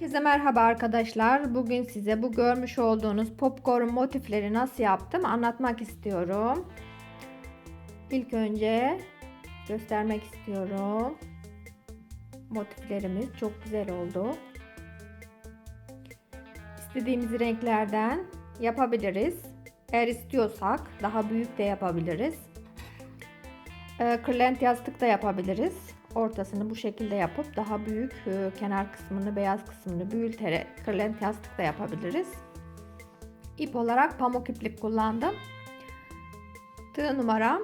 Herkese merhaba arkadaşlar. Bugün size bu görmüş olduğunuz popcorn motifleri nasıl yaptım anlatmak istiyorum. İlk önce göstermek istiyorum. Motiflerimiz çok güzel oldu. İstediğimiz renklerden yapabiliriz. Eğer istiyorsak daha büyük de yapabiliriz. Ee, kırlent yastık da yapabiliriz ortasını bu şekilde yapıp daha büyük e, kenar kısmını beyaz kısmını büyüterek kırlent yastık da yapabiliriz. İp olarak pamuk iplik kullandım. Tığ numaram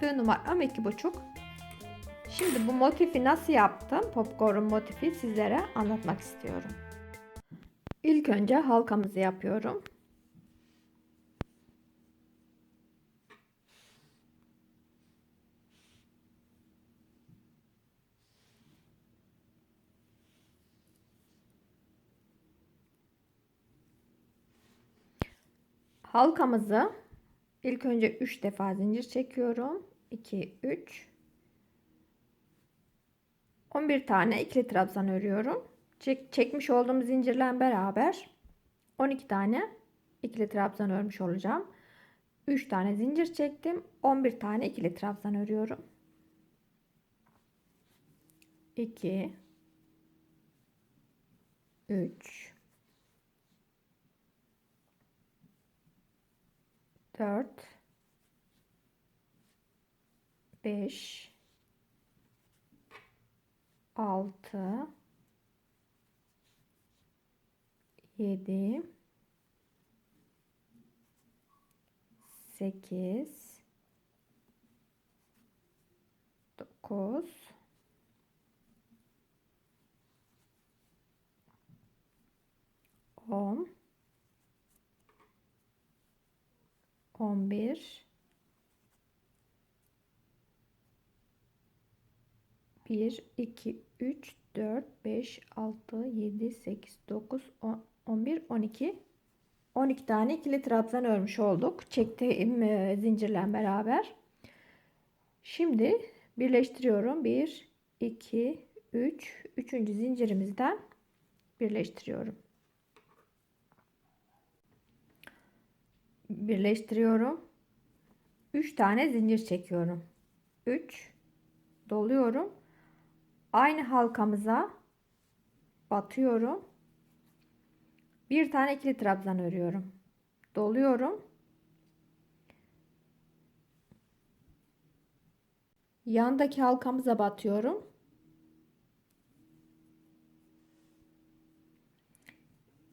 tığ numaram iki buçuk. Şimdi bu motifi nasıl yaptım? Popcorn motifi sizlere anlatmak istiyorum. İlk önce halkamızı yapıyorum. Halkamızı ilk önce 3 defa zincir çekiyorum. 2 3 11 tane ikili trabzan örüyorum. Çek, çekmiş olduğum zincirle beraber 12 tane ikili trabzan örmüş olacağım. 3 tane zincir çektim. 11 tane ikili trabzan örüyorum. 2 3 4 5 6 7 8 9 10 11 1 2 3 4 5 6 7 8 9 10 11 12 12 tane ikili trabzan örmüş olduk. Çektiğim e, zincirle beraber. Şimdi birleştiriyorum. 1 2 3 3. zincirimizden birleştiriyorum. Birleştiriyorum. 3 tane zincir çekiyorum. 3 doluyorum. Aynı halkamıza batıyorum. Bir tane ikili trabzan örüyorum. Doluyorum. Yandaki halkamıza batıyorum.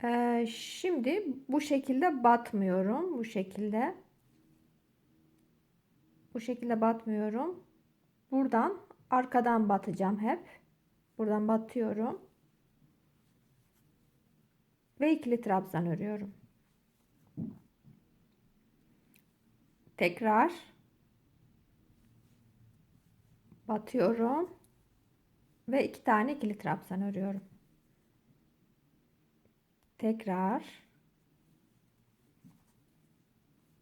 Ee, şimdi bu şekilde batmıyorum. Bu şekilde. Bu şekilde batmıyorum. Buradan arkadan batacağım hep. Buradan batıyorum. Ve ikili trabzan örüyorum. Tekrar batıyorum ve iki tane ikili trabzan örüyorum tekrar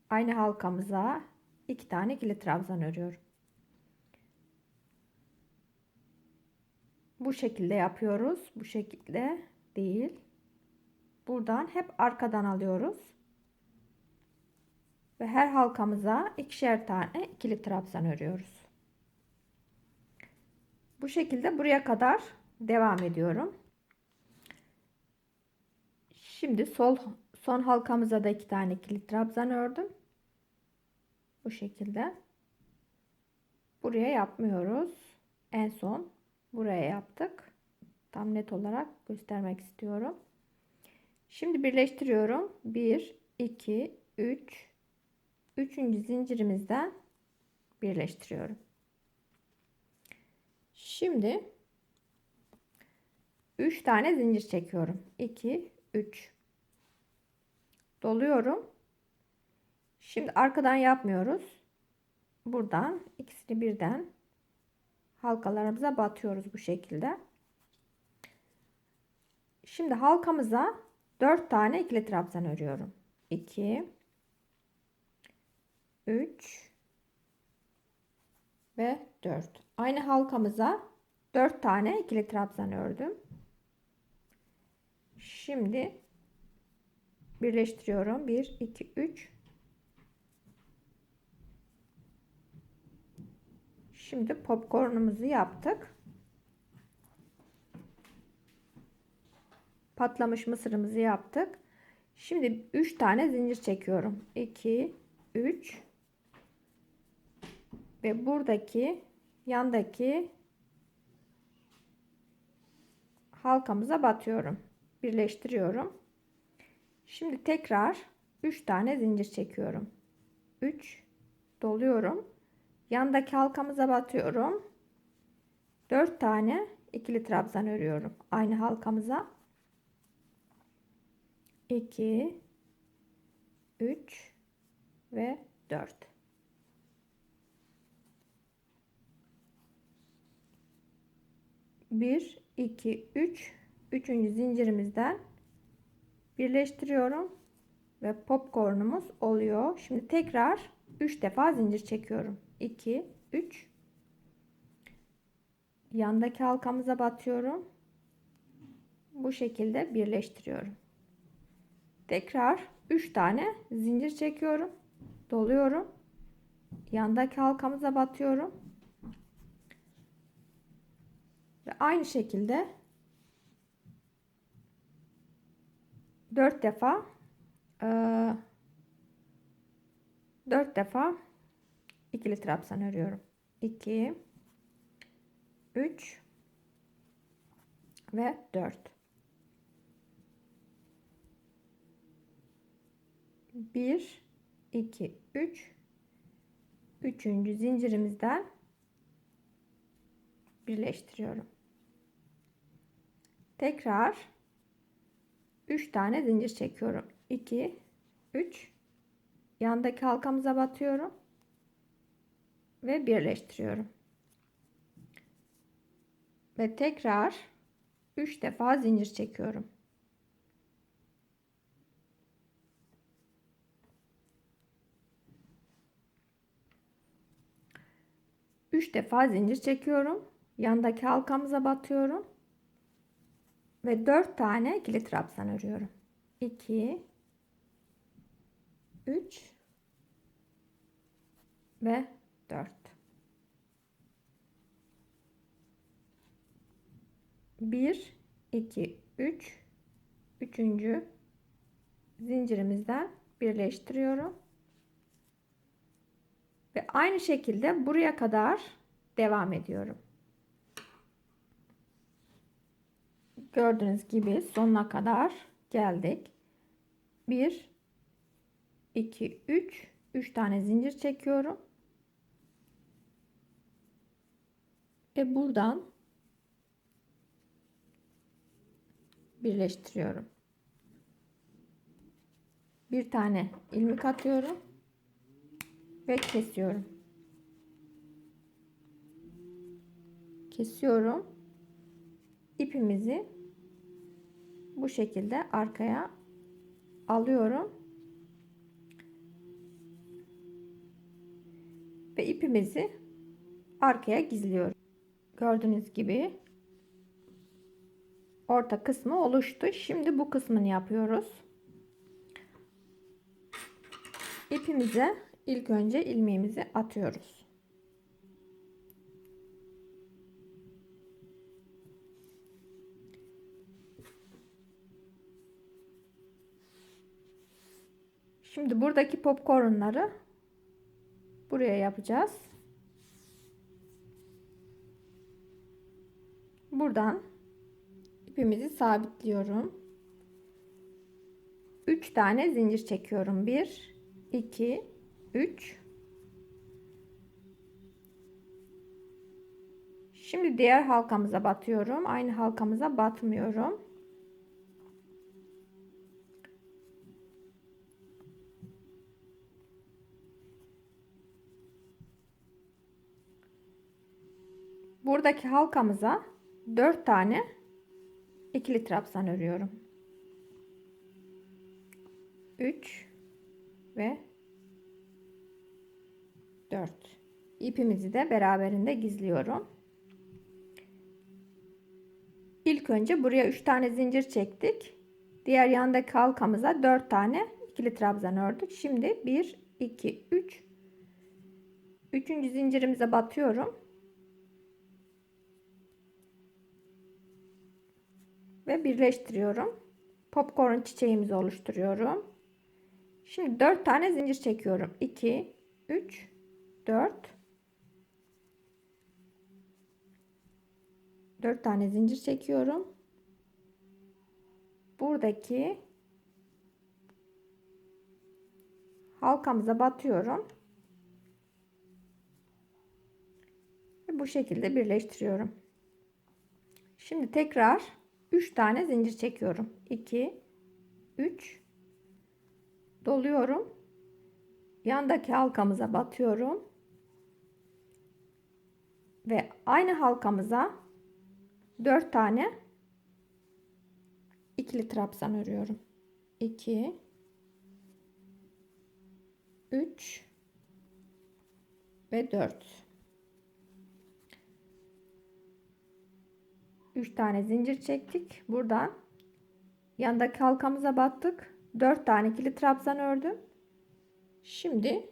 aynı halkamıza iki tane ikili trabzan örüyorum. Bu şekilde yapıyoruz. Bu şekilde değil. Buradan hep arkadan alıyoruz. Ve her halkamıza ikişer tane ikili trabzan örüyoruz. Bu şekilde buraya kadar devam ediyorum. Şimdi sol son halkamıza da iki tane ikili trabzan ördüm. Bu şekilde. Buraya yapmıyoruz. En son buraya yaptık. Tam net olarak göstermek istiyorum. Şimdi birleştiriyorum. 1 2 3 3. zincirimizden birleştiriyorum. Şimdi 3 tane zincir çekiyorum. 2 3 doluyorum. Şimdi arkadan yapmıyoruz. Buradan ikisini birden halkalarımıza batıyoruz bu şekilde. Şimdi halkamıza 4 tane ikili trabzan örüyorum. 2 3 ve 4. Aynı halkamıza 4 tane ikili trabzan ördüm. Şimdi birleştiriyorum. 1 2 3 Şimdi popcornumuzu yaptık. Patlamış mısırımızı yaptık. Şimdi 3 tane zincir çekiyorum. 2 3 ve buradaki yandaki halkamıza batıyorum. Birleştiriyorum. Şimdi tekrar 3 tane zincir çekiyorum. 3 doluyorum. Yandaki halkamıza batıyorum. 4 tane ikili trabzan örüyorum. Aynı halkamıza. 2 3 ve 4. Bir, iki, üç, üçüncü zincirimizden birleştiriyorum ve popcornumuz oluyor. Şimdi tekrar 3 defa zincir çekiyorum. 2 3 yandaki halkamıza batıyorum. Bu şekilde birleştiriyorum. Tekrar 3 tane zincir çekiyorum. Doluyorum. Yandaki halkamıza batıyorum. Ve aynı şekilde 4 defa 4 defa ikili trabzan örüyorum. 2 3 ve 4 1 2 3 üçüncü zincirimizden birleştiriyorum. Tekrar 3 tane zincir çekiyorum. 2 3 yandaki halkamıza batıyorum ve birleştiriyorum. Ve tekrar 3 defa zincir çekiyorum. Üç defa zincir çekiyorum. Yandaki halkamıza batıyorum. Ve dört tane ikili trabzan örüyorum. 2 3 ve 4 1 2 3 üçüncü zincirimizden birleştiriyorum. Ve aynı şekilde buraya kadar devam ediyorum gördüğünüz gibi sonuna kadar geldik 1 2 3 3 tane zincir çekiyorum ve buradan birleştiriyorum. Bir tane ilmek atıyorum ve kesiyorum. Kesiyorum. İpimizi bu şekilde arkaya alıyorum. Ve ipimizi arkaya gizliyorum. Gördüğünüz gibi orta kısmı oluştu. Şimdi bu kısmını yapıyoruz. İpimize ilk önce ilmeğimizi atıyoruz. Şimdi buradaki popcornları buraya yapacağız. Buradan ipimizi sabitliyorum. 3 tane zincir çekiyorum. 1 2 3 Şimdi diğer halkamıza batıyorum. Aynı halkamıza batmıyorum. Buradaki halkamıza 4 tane ikili trabzan örüyorum. 3 ve 4 ipimizi de beraberinde gizliyorum İlk önce buraya 3 tane zincir çektik. Diğer yandaki halkamıza 4 tane ikili trabzan ördük. Şimdi 1 2 3 Üçüncü zincirimize batıyorum. Ve birleştiriyorum. Popcorn çiçeğimizi oluşturuyorum. Şimdi 4 tane zincir çekiyorum. 2 3 4 4 tane zincir çekiyorum. Buradaki halkamıza batıyorum. Ve bu şekilde birleştiriyorum. Şimdi tekrar 3 tane zincir çekiyorum. 2 3 doluyorum. Yandaki halkamıza batıyorum. Ve aynı halkamıza 4 tane ikili trabzan örüyorum. 2 3 ve 4 3 tane zincir çektik. Buradan yandaki halkamıza battık. 4 tane ikili trabzan ördüm. Şimdi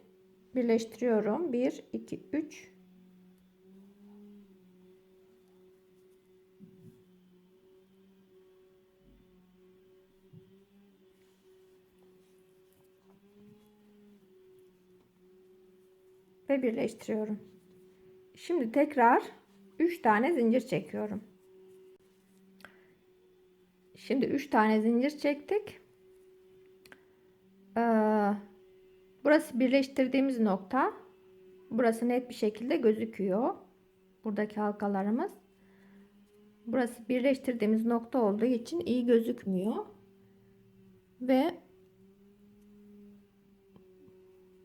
birleştiriyorum. 1 2 3 ve birleştiriyorum. Şimdi tekrar 3 tane zincir çekiyorum. Şimdi 3 tane zincir çektik. Ee, burası birleştirdiğimiz nokta. Burası net bir şekilde gözüküyor. Buradaki halkalarımız. Burası birleştirdiğimiz nokta olduğu için iyi gözükmüyor. Ve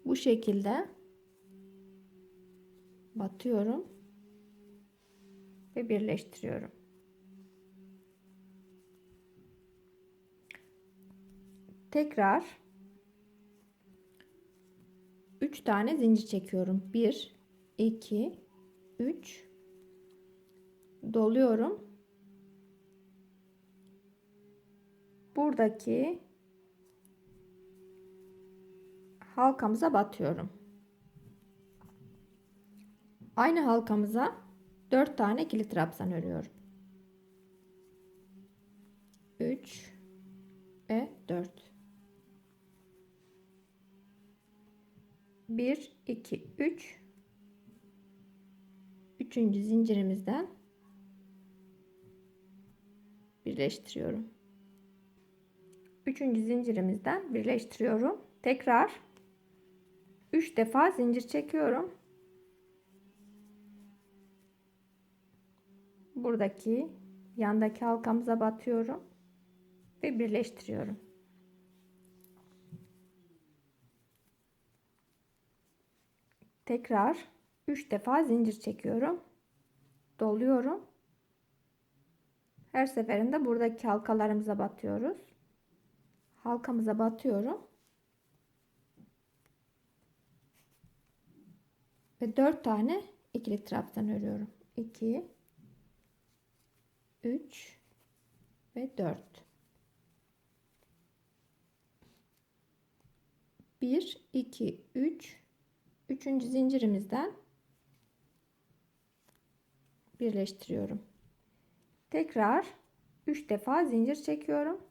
bu şekilde batıyorum ve birleştiriyorum. Tekrar 3 tane zincir çekiyorum. 1 2 3 doluyorum. Buradaki halkamıza batıyorum. Aynı halkamıza 4 tane ikili trabzan örüyorum. 3 ve 4 1 2 3 üçüncü zincirimizden birleştiriyorum. Üçüncü zincirimizden birleştiriyorum. Tekrar 3 defa zincir çekiyorum. buradaki yandaki halkamıza batıyorum ve birleştiriyorum. Tekrar 3 defa zincir çekiyorum. Doluyorum. Her seferinde buradaki halkalarımıza batıyoruz. Halkamıza batıyorum. Ve 4 tane ikili trabzan örüyorum. 2 3 ve 4. 1 2 3 üçüncü zincirimizden birleştiriyorum. Tekrar 3 defa zincir çekiyorum.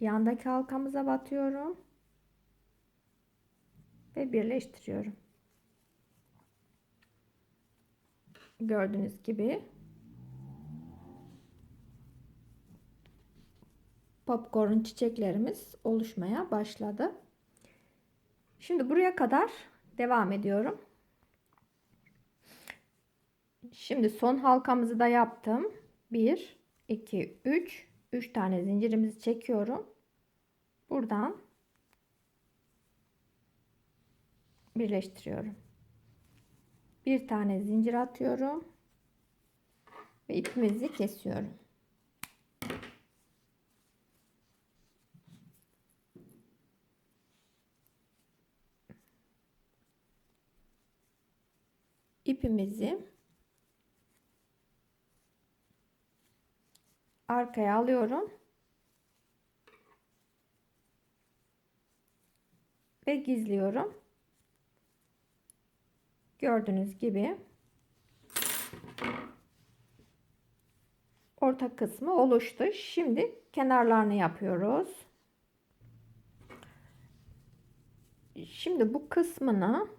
Yandaki halkamıza batıyorum ve birleştiriyorum. Gördüğünüz gibi popcorn çiçeklerimiz oluşmaya başladı. Şimdi buraya kadar devam ediyorum. Şimdi son halkamızı da yaptım. 1 2 3 3 tane zincirimizi çekiyorum. Buradan birleştiriyorum bir tane zincir atıyorum ve ipimizi kesiyorum. ipimizi arkaya alıyorum. Ve gizliyorum. Gördüğünüz gibi orta kısmı oluştu. Şimdi kenarlarını yapıyoruz. Şimdi bu kısmını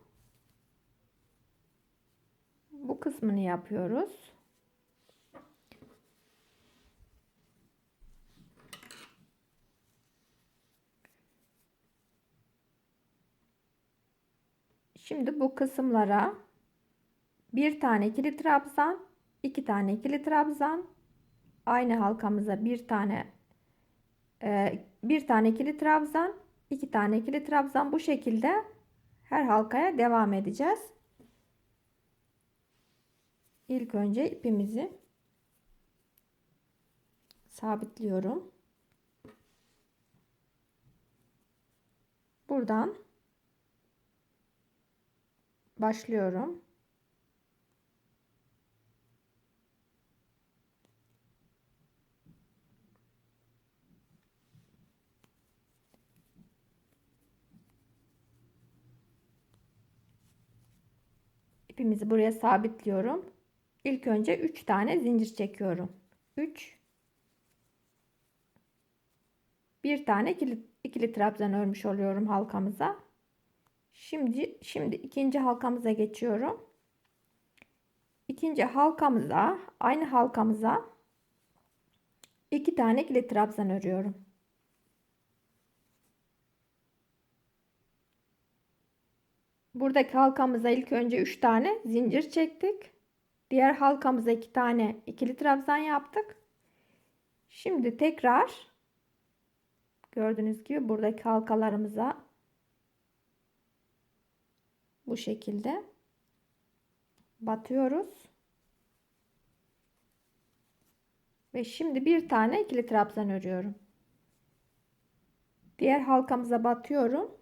bu kısmını yapıyoruz. Şimdi bu kısımlara bir tane ikili trabzan, iki tane ikili trabzan, aynı halkamıza bir tane e, bir tane ikili trabzan, iki tane ikili trabzan bu şekilde her halkaya devam edeceğiz. İlk önce ipimizi sabitliyorum. Buradan başlıyorum. İpimizi buraya sabitliyorum. İlk önce 3 tane zincir çekiyorum. 3 bir tane ikili, ikili trabzan örmüş oluyorum halkamıza. Şimdi şimdi ikinci halkamıza geçiyorum. İkinci halkamıza aynı halkamıza iki tane ikili trabzan örüyorum. Buradaki halkamıza ilk önce 3 tane zincir çektik. Diğer halkamıza 2 tane ikili trabzan yaptık. Şimdi tekrar gördüğünüz gibi buradaki halkalarımıza bu şekilde batıyoruz. Ve şimdi bir tane ikili trabzan örüyorum. Diğer halkamıza batıyorum.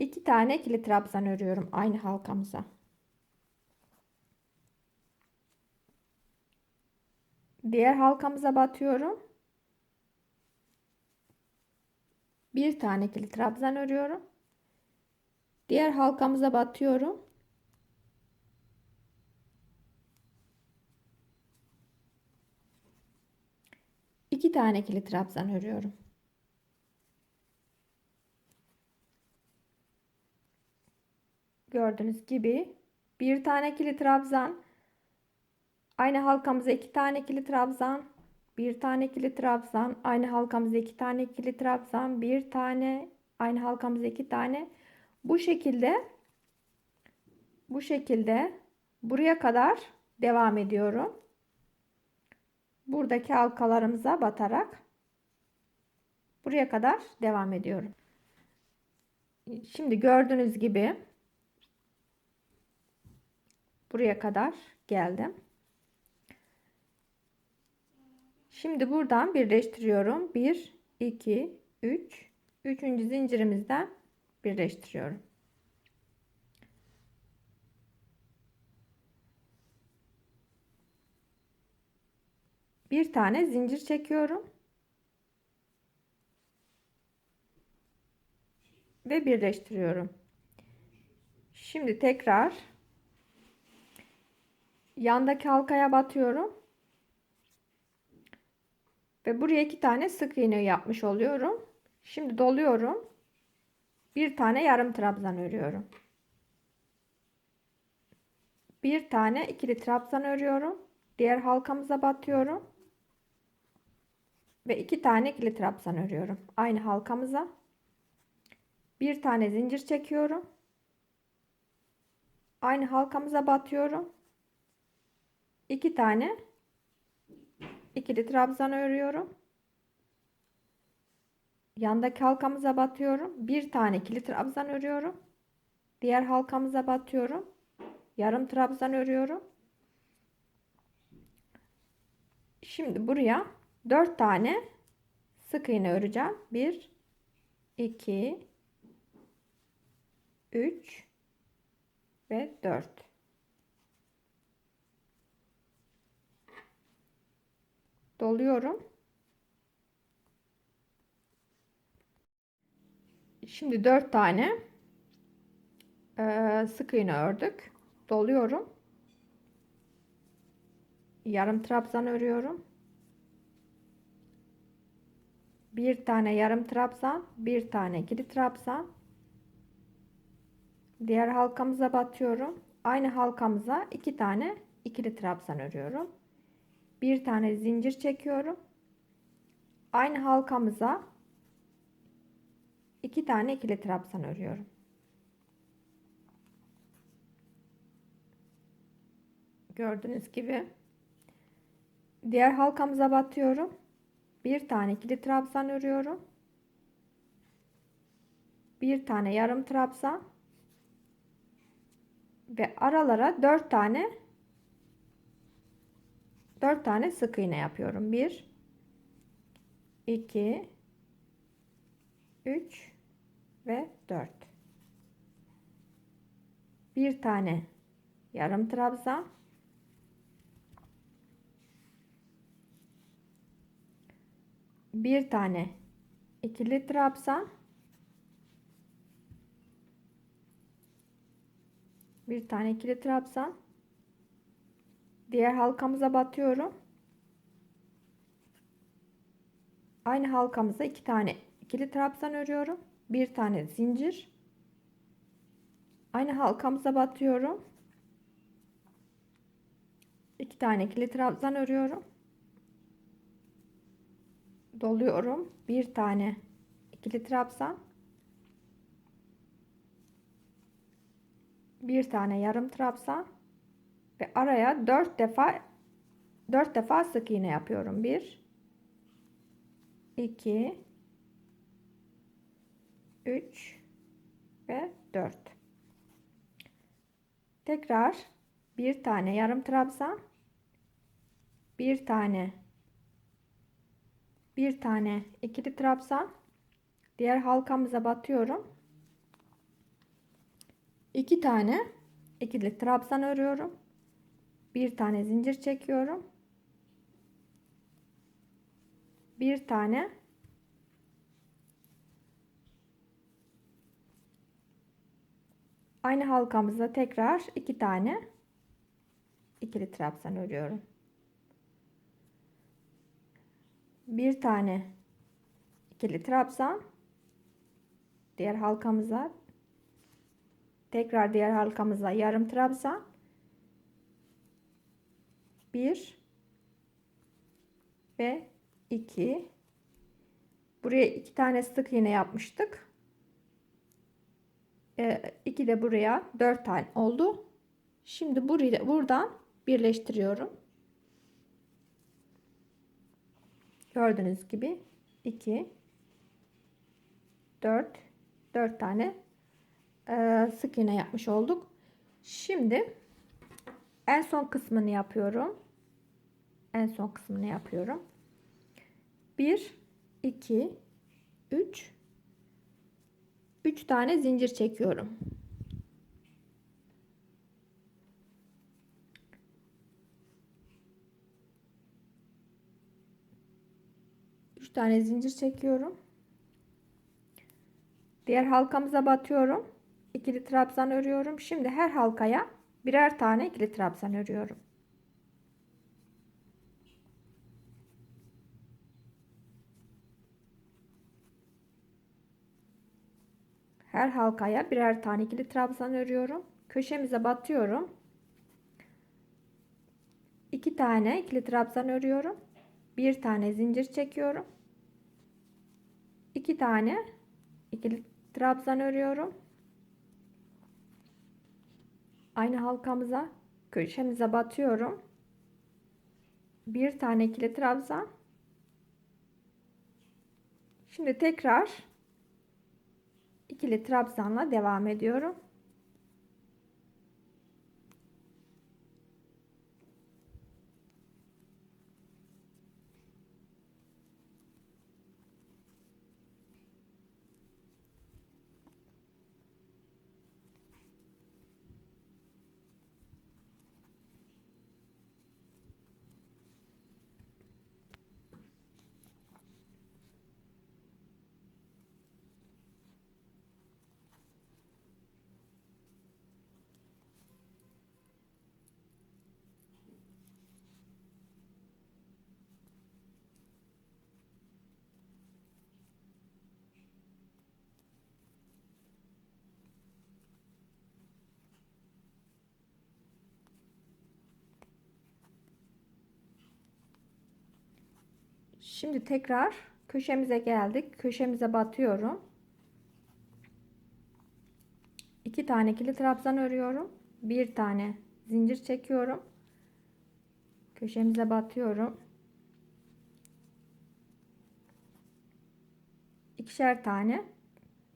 İki tane ikili trabzan örüyorum aynı halkamıza. Diğer halkamıza batıyorum. Bir tane ikili trabzan örüyorum. Diğer halkamıza batıyorum. İki tane ikili trabzan örüyorum. Gördüğünüz gibi bir tane ikili trabzan. Aynı halkamıza iki tane ikili trabzan. Bir tane ikili trabzan. Aynı halkamıza iki tane ikili trabzan. Bir tane. Aynı halkamıza iki tane. Bu şekilde bu şekilde buraya kadar devam ediyorum. Buradaki halkalarımıza batarak buraya kadar devam ediyorum. Şimdi gördüğünüz gibi Buraya kadar geldim. Şimdi buradan birleştiriyorum. 1, 2, 3. Üçüncü zincirimizden birleştiriyorum. Bir tane zincir çekiyorum. Ve birleştiriyorum. Şimdi tekrar yandaki halkaya batıyorum. Ve buraya iki tane sık iğne yapmış oluyorum. Şimdi doluyorum. Bir tane yarım trabzan örüyorum. Bir tane ikili trabzan örüyorum. Diğer halkamıza batıyorum. Ve iki tane ikili trabzan örüyorum. Aynı halkamıza. Bir tane zincir çekiyorum. Aynı halkamıza batıyorum. 2 tane ikili trabzan örüyorum. Yandaki halkamıza batıyorum. Bir tane ikili trabzan örüyorum. Diğer halkamıza batıyorum. Yarım trabzan örüyorum. Şimdi buraya 4 tane sık iğne öreceğim. 1 2 3 ve 4 Doluyorum. Şimdi 4 tane e, sık iğne ördük. Doluyorum. Yarım trabzan örüyorum. Bir tane yarım trabzan, bir tane ikili trabzan. Diğer halkamıza batıyorum. Aynı halkamıza iki tane ikili trabzan örüyorum. Bir tane zincir çekiyorum. Aynı halkamıza iki tane ikili trabzan örüyorum. Gördüğünüz gibi diğer halkamıza batıyorum. Bir tane ikili trabzan örüyorum. Bir tane yarım trabzan ve aralara 4 tane 4 tane sık iğne yapıyorum. 1 2 3 ve 4 bir tane yarım trabzan. Bir tane ikili trabzan. Bir tane ikili trabzan diğer halkamıza batıyorum. Aynı halkamıza iki tane ikili trabzan örüyorum. Bir tane zincir. Aynı halkamıza batıyorum. İki tane ikili trabzan örüyorum. Doluyorum. Bir tane ikili trabzan. Bir tane yarım trabzan ve araya dört defa dört defa sık iğne yapıyorum. Bir, iki, üç ve dört. Tekrar bir tane yarım trabzan, bir tane bir tane ikili trabzan, diğer halkamıza batıyorum. 2 tane ikili trabzan örüyorum. Bir tane zincir çekiyorum. Bir tane aynı halkamızda tekrar iki tane ikili trabzan örüyorum. Bir tane ikili trabzan diğer halkamıza Tekrar diğer halkamıza yarım trabzan. 1 ve 2 buraya iki tane sık iğne yapmıştık. 2 e, de buraya 4 tane oldu. Şimdi burayı buradan birleştiriyorum. Gördüğünüz gibi 2 4 4 tane e, sık iğne yapmış olduk. Şimdi en son kısmını yapıyorum. En son kısmını yapıyorum. 1 2 3 3 tane zincir çekiyorum. Üç tane zincir çekiyorum. Diğer halkamıza batıyorum ikili trabzan örüyorum. Şimdi her halkaya birer tane ikili trabzan örüyorum. Her halkaya birer tane ikili trabzan örüyorum. Köşemize batıyorum. İki tane ikili trabzan örüyorum. Bir tane zincir çekiyorum. İki tane ikili trabzan örüyorum aynı halkamıza köşemize batıyorum. Bir tane ikili trabzan. Şimdi tekrar ikili trabzanla devam ediyorum. Şimdi tekrar köşemize geldik. Köşemize batıyorum. İki tane ikili trabzan örüyorum. Bir tane zincir çekiyorum. Köşemize batıyorum. ikişer tane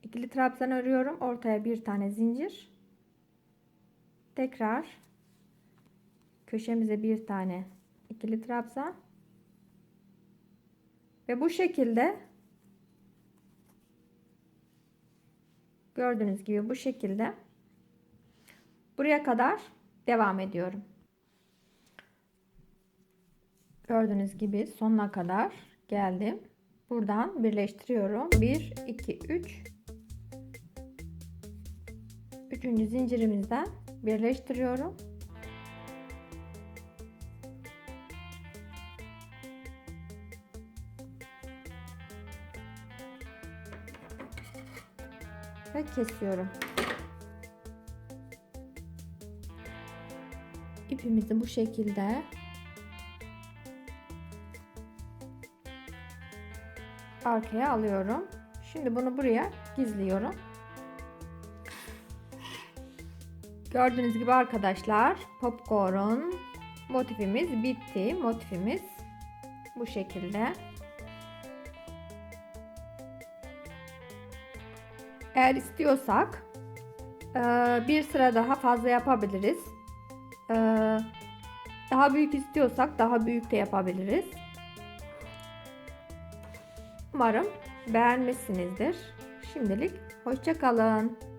ikili trabzan örüyorum. Ortaya bir tane zincir. Tekrar köşemize bir tane ikili trabzan ve bu şekilde gördüğünüz gibi bu şekilde buraya kadar devam ediyorum. Gördüğünüz gibi sonuna kadar geldim. Buradan birleştiriyorum. 1 2 3 Üçüncü zincirimizden birleştiriyorum. Ve kesiyorum. İpimizi bu şekilde arkaya alıyorum. Şimdi bunu buraya gizliyorum. Gördüğünüz gibi arkadaşlar popcorn motifimiz bitti. Motifimiz bu şekilde. Eğer istiyorsak e, bir sıra daha fazla yapabiliriz. E, daha büyük istiyorsak daha büyük de yapabiliriz. Umarım beğenmişsinizdir. Şimdilik hoşçakalın.